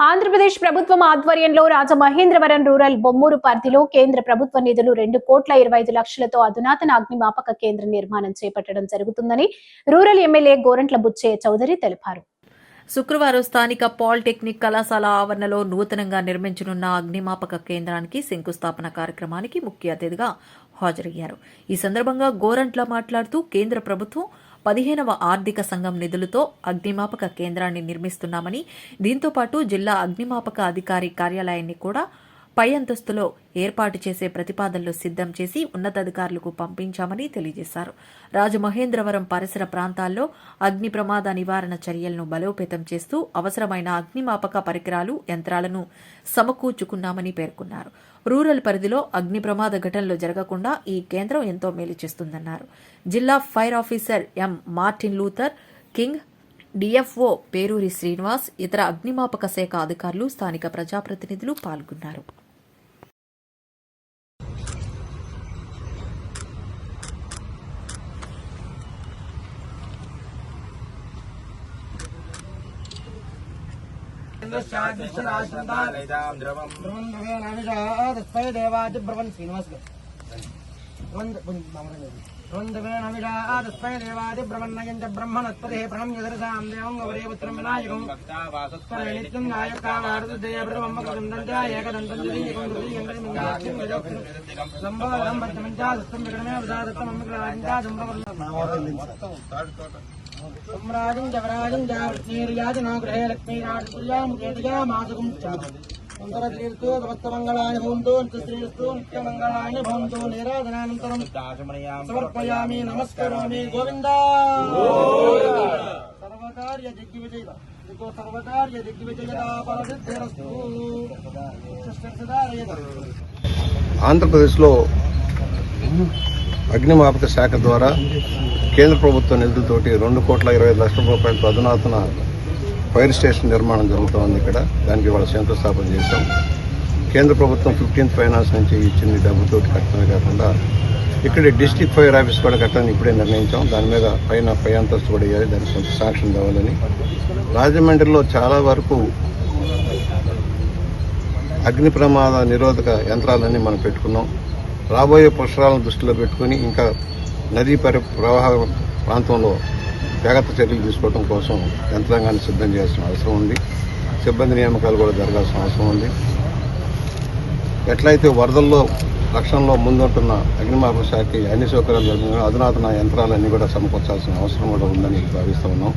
ఆంధ్రప్రదేశ్ ప్రభుత్వం ఆధ్వర్యంలో రాజమహేంద్రవరం రూరల్ బొమ్మూరు పరిధిలో కేంద్ర ప్రభుత్వ నిధులు రెండు కోట్ల ఇరవై ఐదు లక్షలతో అధునాతన అగ్నిమాపక కేంద్రం నిర్మాణం చేపట్టడం జరుగుతుందని రూరల్ ఎమ్మెల్యే గోరంట్ల బుచ్చయ్య చౌదరి తెలిపారు. శుక్రవారం స్థానిక పాలిటెక్నిక్ కళాశాల ఆవరణలో నూతనంగా నిర్మించనున్న అగ్నిమాపక కేంద్రానికి శంకుస్థాపన కార్యక్రమానికి ముఖ్య అతిథిగా హాజరయ్యారు. ఈ సందర్భంగా గోరంట్ల మాట్లాడుతూ కేంద్ర ప్రభుత్వం పదిహేనవ ఆర్థిక సంఘం నిధులతో అగ్నిమాపక కేంద్రాన్ని నిర్మిస్తున్నామని దీంతో పాటు జిల్లా అగ్నిమాపక అధికారి కార్యాలయాన్ని కూడా పై అంతస్తులో ఏర్పాటు చేసే ప్రతిపాదనలు సిద్ధం చేసి ఉన్నతాధికారులకు పంపించామని తెలియజేశారు. రాజమహేంద్రవరం పరిసర ప్రాంతాల్లో అగ్ని ప్రమాద నివారణ చర్యలను బలోపేతం చేస్తూ అవసరమైన అగ్నిమాపక పరికరాలు యంత్రాలను సమకూర్చుకున్నామని పేర్కొన్నారు. రూరల్ పరిధిలో అగ్ని ప్రమాద ఘటనలు జరగకుండా ఈ కేంద్రం ఎంతో మేలు చేస్తుందన్నారు. జిల్లా fire officer M Martin Luther King DFO Peruri Srinivas ఇతర అగ్నిమాపక శాఖ అధికారులు స్థానిక ప్రజాప్రతినిధులు పాల్గొన్నారు. తస్మై దేవాది బ్రవన్ శ్రీనివాస్ గారు. तस्मै देवादिब्रह्मण्यञ्च ब्रह्मणस्पतिः प्रणम्यदर्शाम् देवम् गौरे पुत्रम् विनायकम् नित्यम् नायकावारदुर्जयब्रह्मकदन्तम् च एकदन्तम् सम्भावम् पञ्चाशस्तम् विक्रमे विदादत्तम् सम्राजम् जवराजम् जावृत्नीर्याजनो गृहे लक्ष्मीराजतुल्यामुकेतया मातुकम् च సమర్పయామి నమస్కరామి గోవింద! సర్వకార్య సర్వకార్య ఆంధ్రప్రదేశ్లో అగ్నిమాపక శాఖ ద్వారా కేంద్ర ప్రభుత్వ నిధులతోటి రెండు కోట్ల ఇరవై లక్షల రూపాయలతో అధునాతన ఫైర్ స్టేషన్ నిర్మాణం జరుగుతోంది ఇక్కడ. దానికి వాళ్ళ శంకుస్థాపన చేశాం. కేంద్ర ప్రభుత్వం ఫిఫ్టీన్త్ ఫైనాన్స్ నుంచి ఇచ్చిన డబ్బుతోటి కట్టడమే కాకుండా ఇక్కడ డిస్టిక్ ఫైర్ ఆఫీస్ కూడా కట్టాలని ఇప్పుడే నిర్ణయించాం. దాని మీద పైన పై అంతస్తు కూడా వేయాలి. దానికి కొంత సాక్ష్యం కావాలని. రాజమండ్రిలో చాలా వరకు అగ్ని ప్రమాద నిరోధక యంత్రాలన్నీ మనం పెట్టుకున్నాం. రాబోయే పుష్కరాలను దృష్టిలో పెట్టుకుని ఇంకా నదీ పరి ప్రవాహ ప్రాంతంలో జాగ్రత్త చర్యలు తీసుకోవడం కోసం యంత్రాంగాన్ని సిద్ధం చేయాల్సిన అవసరం ఉంది. సిబ్బంది నియామకాలు కూడా జరగాల్సిన అవసరం ఉంది. ఎట్లయితే వరదల్లో రక్షణలో ముందుంటున్న అగ్నిమాపక శాఖకి అన్ని సౌకర్యాలు అధునాతన యంత్రాలన్నీ కూడా సమకూర్చాల్సిన అవసరం కూడా ఉందని భావిస్తూ ఉన్నాం.